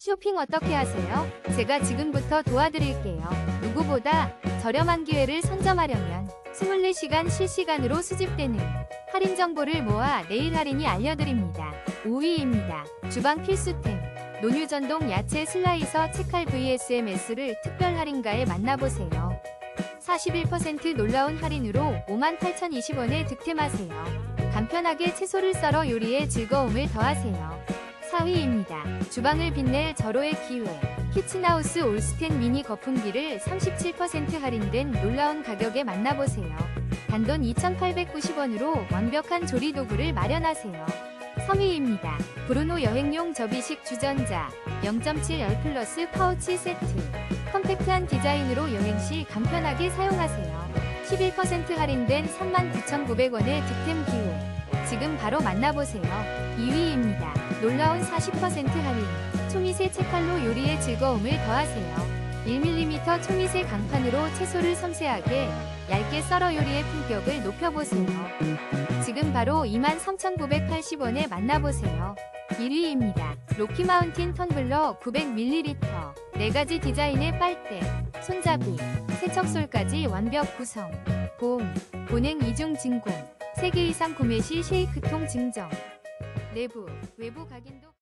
쇼핑 어떻게 하세요? 제가 지금부터 도와드릴게요. 누구보다 저렴한 기회를 선점하려면 24시간 실시간으로 수집되는 할인 정보를 모아 내일 할인이 알려드립니다. 5위입니다. 주방 필수템. 논유전동 야채 슬라이서 채칼 VSMS를 특별 할인가에 만나보세요. 41% 놀라운 할인으로 58,020원에 득템하세요. 간편하게 채소를 썰어 요리에 즐거움을 더하세요. 4위입니다. 주방을 빛낼 절호의 기회. 키친하우스 올스텐 미니 거품기를 37% 할인된 놀라운 가격에 만나보세요. 단돈 2,890원으로 완벽한 조리 도구를 마련하세요. 3위입니다. 브루노 여행용 접이식 주전자 0.7열 플러스 파우치 세트. 컴팩트한 디자인으로 여행 시 간편하게 사용하세요. 11% 할인된 39,900원의 득템 기회. 지금 바로 만나보세요. 2위입니다. 놀라운 40% 할인. 초미세 채칼로 요리의 즐거움을 더하세요. 1mm 초미세 강판으로 채소를 섬세하게 얇게 썰어 요리의 품격을 높여보세요. 지금 바로 23,980원에 만나보세요. 1위입니다. 로키마운틴 텀블러 900ml 4가지 디자인의 빨대, 손잡이, 세척솔까지 완벽 구성 보온, 보냉 이중 진공 3개 이상 구매 시 쉐이크통 증정 내부, 외부 각인도